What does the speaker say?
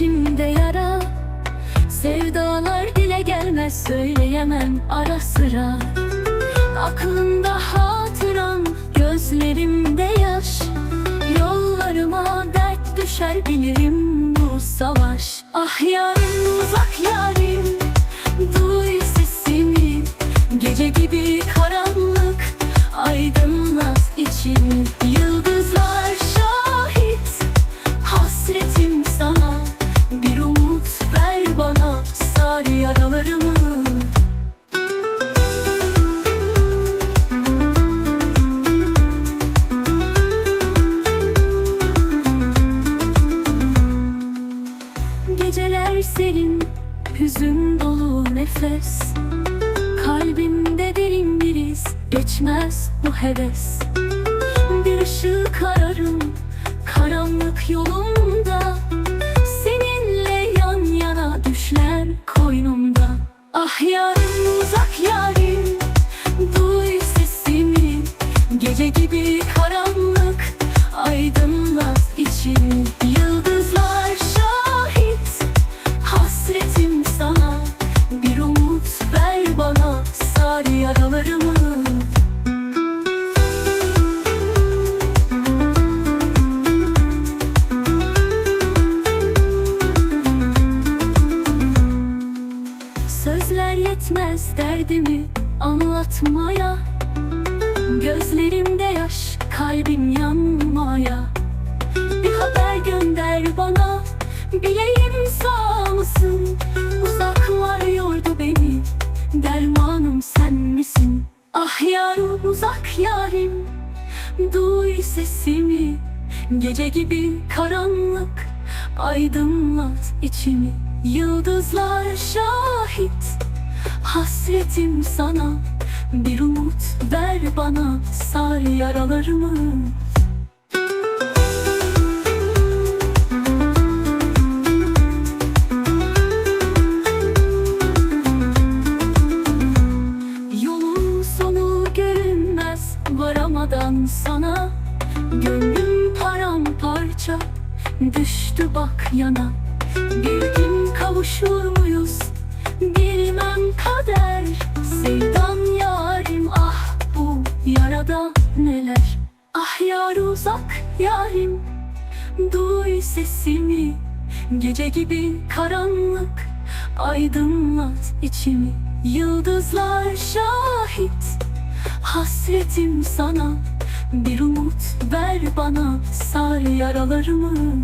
içimde yara. Sevdalar dile gelmez söyleyemem ara sıra. Aklımda hatıran gözlerimde yaş. Yollarıma dert düşer bilirim bu savaş. Ah yarın uzak yarın dolu nefes. Kalbimde derin bir iz, geçmez bu heves. Bir ışık ararım, karanlık yolumda yetmez derdimi anlatmaya Gözlerimde yaş, kalbim yanmaya. Bir haber gönder bana, bileyim sağ mısın? Uzaklar yordu beni, dermanım sen misin? Ah yarım uzak yarim, duy sesimi. Gece gibi karanlık, aydınlat içimi. Yıldızlar şahit, hasretim sana Bir umut ver bana, sar yaralarımı. Yolun sonu görünmez varamadan sana. Gönlüm paramparça düştü bak yana. Bir gün kavuşur yarada neler? Ah yar uzak yarim duy sesimi. Gece gibi karanlık aydınlat içimi. Yıldızlar şahit hasretim sana. Bir umut ver bana sar yaralarımı